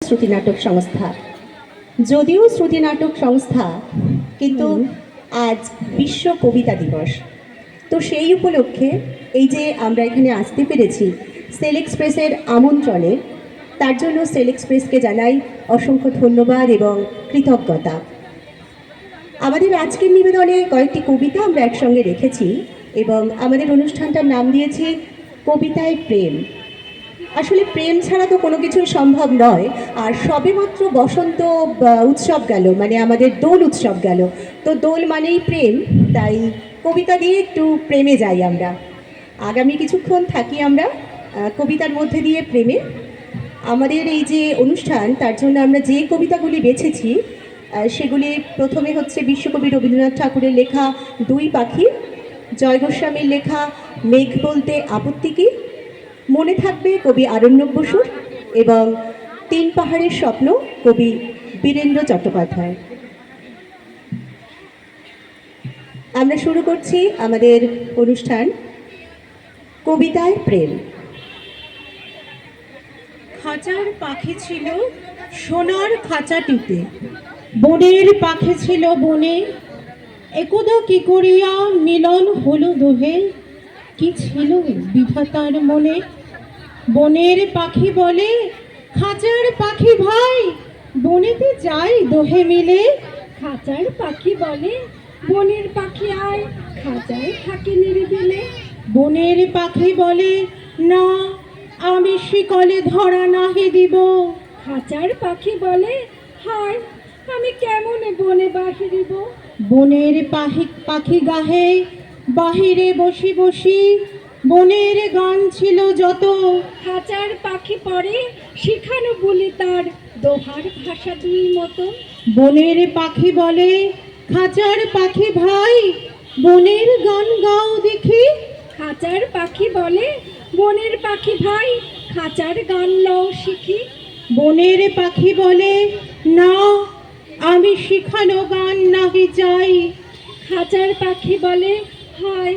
শ্রুতি নাটক সংস্থা। যদিও শ্রুতি নাটক সংস্থা কিন্তু আজ বিশ্ব কবিতা দিবস। তো সেই উপলক্ষে এই যে আমরা এখানে আসতে পেরেছি সেল এক্সপ্রেসের আমন্ত্রণে তার জন্য সেল এক্সপ্রেসকে জানাই অসংখ্য ধন্যবাদ এবং কৃতজ্ঞতা। আমাদের আজকের নিবেদনে কয়েকটি কবিতা আমরা একসঙ্গে রেখেছি এবং আমাদের অনুষ্ঠানটার নাম দিয়েছি কবিতায় প্রেম। আসলে প্রেম ছাড়া তো কোনো কিছুই সম্ভব নয়। আর সবেমাত্র বসন্ত উৎসব গেল মানে আমাদের দোল উৎসব গেল। তো দোল মানেই প্রেম, তাই কবিতা দিয়ে একটু প্রেমে যাই আমরা। আগামী কিছুক্ষণ থাকি আমরা কবিতার মধ্যে দিয়ে প্রেমে। আমাদের এই যে অনুষ্ঠান, তার জন্য আমরা যে কবিতাগুলি বেছেছি সেগুলি প্রথমে হচ্ছে বিশ্বকবি রবীন্দ্রনাথ ঠাকুরের লেখা দুই পাখি জয় গোস্বামীর লেখা মেঘ বলতে আপত্তি কি? মনে থাকবে কবি আরণ্যক বসুর এবং তিন পাহাড়ের স্বপ্ন কবি বীরেন্দ্র চট্টোপাধ্যায়। আমরা শুরু করছি আমাদের অনুষ্ঠান কবিতায় প্রেম। খাঁচার পাখি ছিল সোনার খাঁচাটিতে। বনের পাখি ছিল বনে। একদা কি করিয়া মিলন হলো দোহে? কি ছিল বিধাতার মনে? বনের পাখি বলে, খাঁচার পাখি ভাই, বনেতে যাই দোহে মিলে। খাঁচার পাখি বলে, বনের পাখি আয়, খাঁচায় থাকে নিরিবিলে। বনের পাখি বলে, না, আমি শিকলে ধরা নাহি দিব। খাঁচার পাখি বলে, হায়, আমি কেমন বনে বাহিরিব বনের পাখি পাখি গাহে, বাহিরে বসি বসি বনের গান ছিল যত। খাঁচার পাখি পরে শিখানো বলি তার দোহার ভাষা দুই মতো। বনের পাখি বলে খাঁচার পাখি ভাই বনের গান গাও দেখি। খাঁচার পাখি বলে বনের পাখি ভাই খাঁচার গান লও শিখি। বনের পাখি বলে না আমি শিখানো গান নাহি চাই। খাঁচার পাখি বলে হায়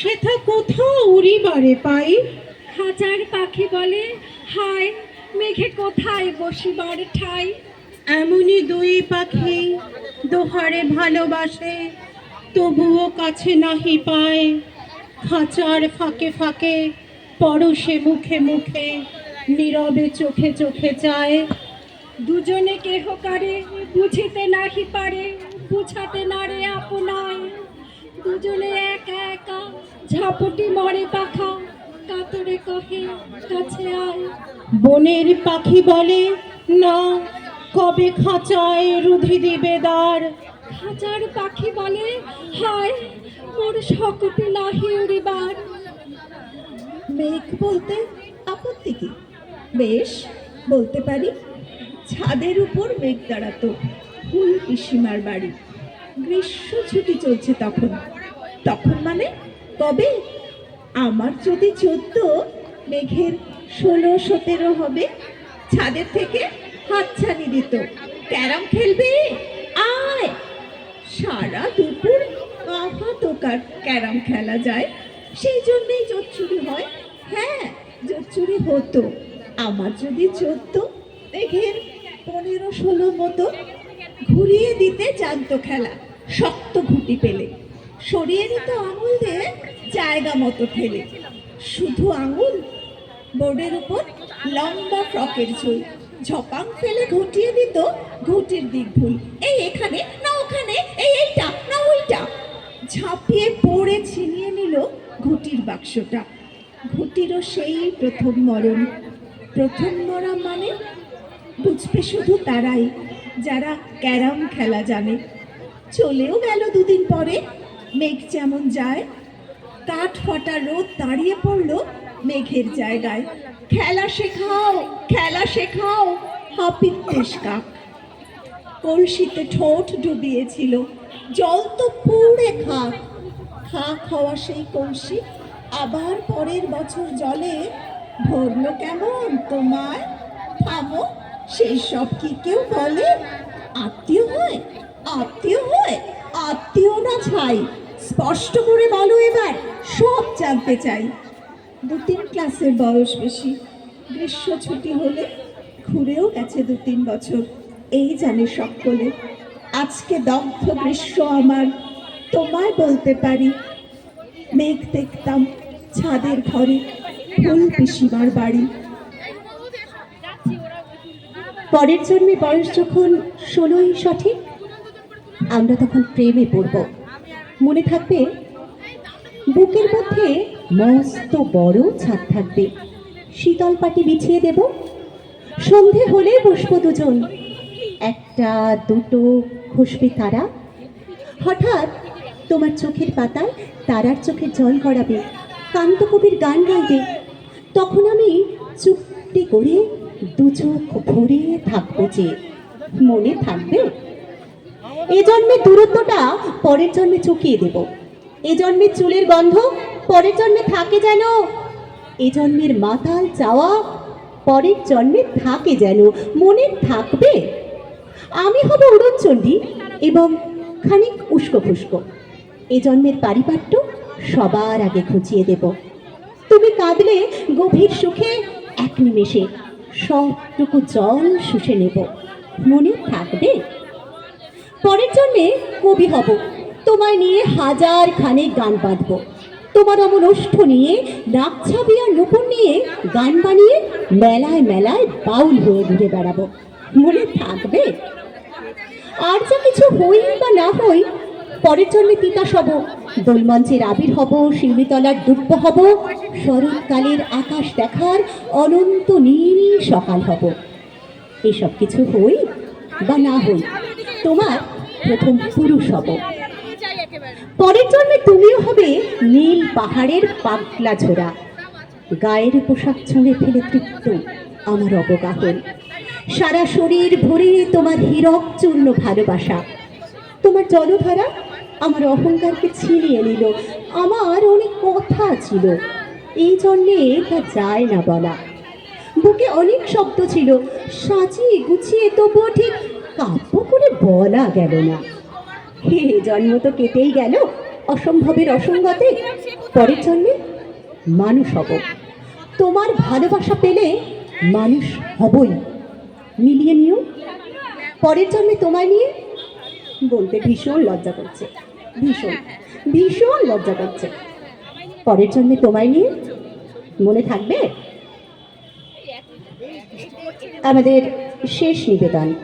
সেথা কোথাও উড়িবারে পাই? খাঁচার পাখি বলে হায় মেঘে কোথায় বসিবার ঠাই? এমনই দুই পাখি দোহারে ভালোবাসে তবুও কাছে নাহি পায়। খাঁচার ফাঁকে ফাঁকে পরশে মুখে মুখে নীরবে চোখে চোখে চায় দুজনে কেহ কারে বুঝিতে নাহি পারে বুঝাতে নারে আপনায়। দুজনে একা ঝাপটি মরে পাখা কাতরে কহে কাছে আয়। বনের পাখি বলে না কবে খাঁচায় রুধি দিবে দ্বার? হাজার পাখি বলে হায় মোর শকতি নাহি উড়িবার। মেঘ বলতে আপত্তি কি? বেশ বলতে পারি ছাদের উপর মেঘ দাঁড়াতো ফুল পিসিমার বাড়ি। গ্রীষ্ম ছুটি চলছে তখন। তখন মানে কবে আমার যদি চোদ্দ মেঘের ষোলো, সতেরো হবে, ছাদের থেকে হাতছানি দিত। ক্যারাম খেলবে? আয়! সারা দুপুর কাহা তোকার ক্যারাম খেলা যায়। সেই জন্যেই জোচ্চুরি হয়। হ্যাঁ জোচ্চুরি হতো। আমার যদি চোদ্দ মেঘের পনেরো, ষোলো মতো, ঘুরিয়ে দিতে জানতো খেলা, শক্ত ঘুটি পেলে। সরিয়ে নিত আঙুল দিয়ে জায়গা মতো ফেলে শুধু আঙুল, বোর্ডের উপর লম্বা ফ্রকের ঝুল, ঝপাং ফেলে ঘটিয়ে দিত ঘুটির দিক ভুল এই এখানে, না ওখানে, এই এইটা, না ওইটা ঝাঁপিয়ে পড়ে ছিনিয়ে নিল ঘুটির বাক্সটা। ঘুটিরও সেই প্রথম মরণ। প্রথম মরা মানে বুঝবে শুধু তারাই, যারা ক্যারাম খেলা জানে। চলেও গেল দুদিন পরে মেঘ যেমন যায় কাঠ ফাটা রোদ দাঁড়িয়ে পড়ল মেঘের জায়গায়। খেলা শেখাও খেলা শেখাও হাপিত্যেশ কাক কলসিতে ঠোঁট ডুবিয়েছিল, জল তো পুড়ে খাক। খাক হওয়া সেই কলসি, আবার পরের বছর জলে ভরলো কেমন তোমার থামো, সেই সব কি কেউ বলে? আত্মীয় হয় আত্মীয় হয়। আত্মীয় না ছাই স্পষ্ট করে বলো এবার, সব জানতে চাই। দু তিন ক্লাসের বয়স বেশি, গ্রীষ্ম ছুটি হলে ঘুরেও গেছে দু তিন বছর, এই জানে সকলে। আজকে দগ্ধ গ্রীষ্ম আমার, তোমায় বলতে পারি। মেঘ দেখতাম ছাদের ঘরে ফুল পিসিমার বাড়ি। পরের জন্মে বয়স যখন ষোলোই সঠিক? আমরা তখন প্রেমে পড়ব। মনে থাকবে, বুকের মধ্যে মস্ত বড় ছাদ থাকবে। শীতল পাটি বিছিয়ে দেব। সন্ধে হলে বসবো দুজন। একটা, দুটো খসবে তারা। হঠাৎ তোমার চোখের পাতায় তারার চোখের জল গড়াবে, কান্ত কবির গান গাইবে। তখন আমি চুপটি করে দু চোখ ভরে থাকব যে মনে থাকবে এ জন্মে দূরত্বটা পরের জন্মে চুকিয়ে দেব। এ জন্মের চুলের গন্ধ পরের জন্মে থাকে যেন। এ জন্মের মাতাল চাওয়া পরের জন্মে থাকে যেন। মনে থাকবে? আমি হব উড়নচণ্ডী এবং খানিক উস্কো ফুস্কো এ জন্মের পারিপাট্য সবার আগে খুঁচিয়ে দেব। তুমি কাঁদলে গভীর সুখে এক নিমেষে সবটুকু জল শুষে নেব। মনে থাকবে? পরের জন্যে কবি হব। তোমায় নিয়ে হাজার খানেক গান বাঁধব। তোমার অমন ওষ্ঠ নিয়ে নাক ছাবিয়া নুপুর নিয়ে গান বানিয়ে মেলায় মেলায় বাউল হয়ে ঘুরে বেড়াবো। মনে থাকবে? আর যা কিছু হই বা না হই, পরের জন্মে তিতাস হব। দোলমঞ্চের আবির হব, শিউলিতলার দুব্য হব, শরৎকালের আকাশ দেখার অনন্ত নীল সকাল হব। এসব কিছু হই বা না হই তোমার প্রথম পুরুষ হব। পরের জন্মে তুমিও হবে নীল পাহাড়ের পাগলা ঝোড়া। গায়ের পোশাক ছুঁড়ে ফেলে তৃপ্ত আমার অবগাহন। সারা শরীর ভরে তোমার হীরক চূর্ণ ভালোবাসা। তোমার জলধারা আমার অহংকারকে ছিনিয়ে নিল। আমার অনেক কথা ছিল। এই জন্যে তা যায় না বলা। বুকে অনেক শব্দ ছিল। সাজিয়ে গুছিয়ে তবুও ঠিক কাব্য করে বলা গেল না। হে জন্ম তো কেটেই গেল অসম্ভবের অসঙ্গতে। পরের জন্মে মানুষ হব। তোমার ভালোবাসা পেলে মানুষ হবই। মিলিয়ে নিও। পরের জন্মে তোমায় নিয়ে বলতে ভীষণ লজ্জা করছে। ভীষণ ভীষণ লজ্জা করছে। পরের জন্মে তোমায় নিয়ে মনে থাকবে? আমাদের শেষ নিবেদন।